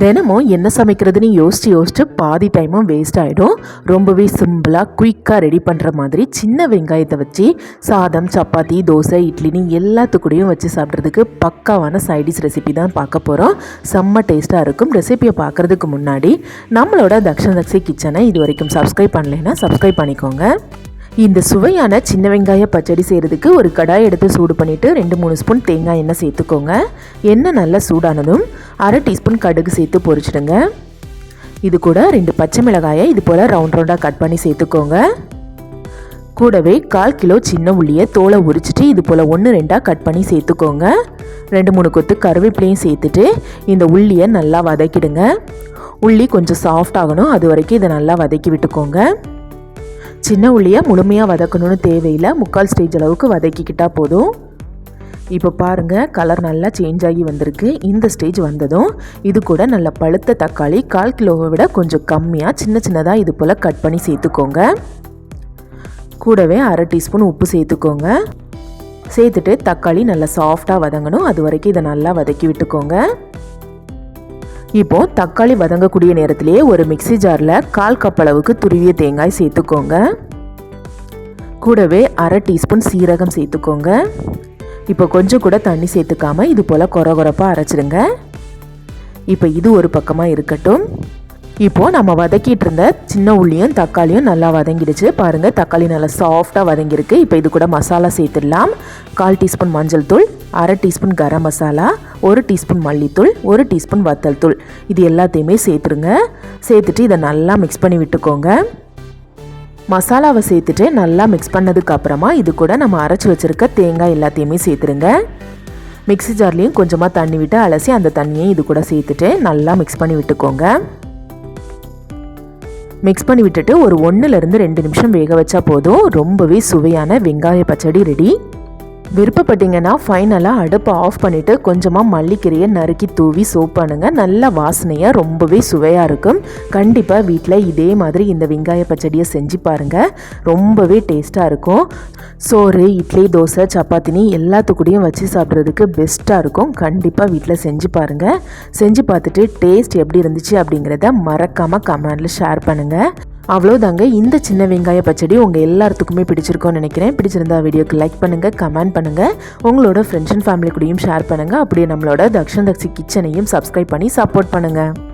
தினமும் என்ன சமைக்கிறதுன்னு யோசிச்சு யோசிச்சு பாதி டைமும் வேஸ்ட் ஆகிடும் ரொம்பவே சிம்பிளாக குயிக்காக ரெடி பண்ணுற மாதிரி சின்ன வெங்காயத்தை வச்சு சாதம் சப்பாத்தி தோசை இட்லின்னு எல்லாத்துக்கூடயும் வச்சு சாப்பிட்றதுக்கு பக்காவான சைடிஷ் ரெசிபி தான் பார்க்க போகிறோம் செம்ம டேஸ்ட்டாக இருக்கும். ரெசிபியை பார்க்குறதுக்கு முன்னாடி நம்மளோட தக்ஷன் தக்ஷி கிச்சனை இது வரைக்கும் சப்ஸ்கிரைப் பண்ணலைன்னா சப்ஸ்கிரைப் பண்ணிக்கோங்க. இந்த சுவையான சின்ன வெங்காய பச்சடி செய்கிறதுக்கு ஒரு கடாய் எடுத்து சூடு பண்ணிவிட்டு ரெண்டு மூணு ஸ்பூன் தேங்காய் எண்ணெய் சேர்த்துக்கோங்க. எண்ணெய் நல்லா சூடானதும் அரை டீஸ்பூன் கடுகு சேர்த்து பொரிச்சிடுங்க. இது கூட ரெண்டு பச்சை மிளகாயை இது போல் ரவுண்ட் ரவுண்டாக கட் பண்ணி சேர்த்துக்கோங்க. கூடவே கால் கிலோ சின்ன உள்ளியை தோலை உரிச்சிட்டு இது போல் ஒன்று ரெண்டாக கட் பண்ணி சேர்த்துக்கோங்க. ரெண்டு மூணு கொத்து கருவேப்பிலையும் சேர்த்துட்டு இந்த உள்ளியை நல்லா வதக்கிடுங்க. உள்ளி கொஞ்சம் சாஃப்ட் ஆகணும். அது வரைக்கும் இதை நல்லா வதக்கி விட்டுக்கோங்க. சின்ன உள்ளியை முழுமையாக வதக்கணும்னு தேவையில்லை. முக்கால் ஸ்டேஜ் அளவுக்கு வதக்கிக்கிட்டால் போதும். இப்போ பாருங்கள் கலர் நல்லா சேஞ்ச் ஆகி வந்திருக்கு. இந்த ஸ்டேஜ் வந்ததும் இது கூட நல்ல பழுத்த தக்காளி கால் கிலோவை விட கொஞ்சம் கம்மியாக சின்ன சின்னதாக இது போல் கட் பண்ணி சேர்த்துக்கோங்க. கூடவே அரை டீஸ்பூன் உப்பு சேர்த்துக்கோங்க. சேர்த்துட்டு தக்காளி நல்லா சாஃப்டாக வதங்கணும். அது வரைக்கும் இதை நல்லா வதக்கி விட்டுக்கோங்க. இப்போது தக்காளி வதங்கக்கூடிய நேரத்திலேயே ஒரு மிக்சி ஜாரில் கால் கப் அளவுக்கு துருவிய தேங்காய் சேர்த்துக்கோங்க. கூடவே அரை டீஸ்பூன் சீரகம் சேர்த்துக்கோங்க. இப்போ கொஞ்சம் கூட தண்ணி சேர்த்துக்காம இது போல் கொர கொரப்பாக அரைச்சிடுங்க. இப்போ இது ஒரு பக்கமாக இருக்கட்டும். இப்போது நம்ம வதக்கிட்டு இருந்த சின்ன உள்ளியும் தக்காளியும் நல்லா வதங்கிடுச்சு. பாருங்கள் தக்காளி நல்லா சாஃப்டாக வதங்கியிருக்கு. இப்போ இது கூட மசாலா சேர்த்துடலாம். கால் டீஸ்பூன் மஞ்சள் தூள் அரை டீஸ்பூன் கரம் மசாலா ஒரு டீஸ்பூன் மல்லித்தூள் ஒரு டீஸ்பூன் வத்தல் தூள். இது எல்லாத்தையுமே சேர்த்துருங்க. சேர்த்துட்டு இதை நல்லா மிக்ஸ் பண்ணி விட்டுக்கோங்க. மசாலாவை சேர்த்துட்டு நல்லா மிக்ஸ் பண்ணதுக்கு அப்புறமா இது கூட நம்ம அரைச்சி வச்சுருக்க தேங்காய் எல்லாத்தையுமே சேர்த்துருங்க. மிக்ஸி ஜார்லேயும் கொஞ்சமாக தண்ணி விட்டு அலசி அந்த தண்ணியை இது கூட சேர்த்துட்டு நல்லா மிக்ஸ் பண்ணி விட்டுக்கோங்க. மிக்ஸ் பண்ணி விட்டுட்டு ஒரு ஒன்றுலேருந்து ரெண்டு நிமிஷம் வேக வச்சா போதும். ரொம்பவே சுவையான வெங்காய பச்சடி ரெடி விருப்பப்பட்டீங்கன்னா ஃபைனலாக அடுப்பை ஆஃப் பண்ணிவிட்டு கொஞ்சமாக மல்லிக்கீரையை நறுக்கி தூவி சோப் பண்ணுங்கள் நல்ல வாசனையாக ரொம்பவே சுவையாக இருக்கும். கண்டிப்பாக வீட்டில் இதே மாதிரி இந்த வெங்காய பச்சடியை செஞ்சு பாருங்கள் ரொம்பவே டேஸ்ட்டாக இருக்கும். சோறு இட்லி தோசை சப்பாத்தினி எல்லாத்துக்கூடையும் வச்சு சாப்பிட்றதுக்கு பெஸ்ட்டாக இருக்கும். கண்டிப்பாக வீட்டில் செஞ்சு பாருங்கள் செஞ்சு பார்த்துட்டு டேஸ்ட் எப்படி இருந்துச்சு அப்படிங்கிறத மறக்காமல் கமெண்டில் ஷேர் பண்ணுங்கள் அவ்வளோதாங்க இந்த சின்ன வெங்காய பச்சடி உங்கள் எல்லாத்துக்குமே பிடிச்சிருக்கோன்னு நினைக்கிறேன். பிடிச்சிருந்தா வீடியோக்கு லைக் பண்ணுங்கள் கமெண்ட் பண்ணுங்கள் உங்களோட ஃப்ரெண்ட்ஸ் அண்ட் ஃபேமிலி கூடயும் ஷேர் பண்ணுங்கள் அப்படியே நம்மளோட தக்ஷன் தக்ஷி கிச்சனையும் சப்ஸ்கிரைப் பண்ணி சப்போர்ட் பண்ணுங்கள்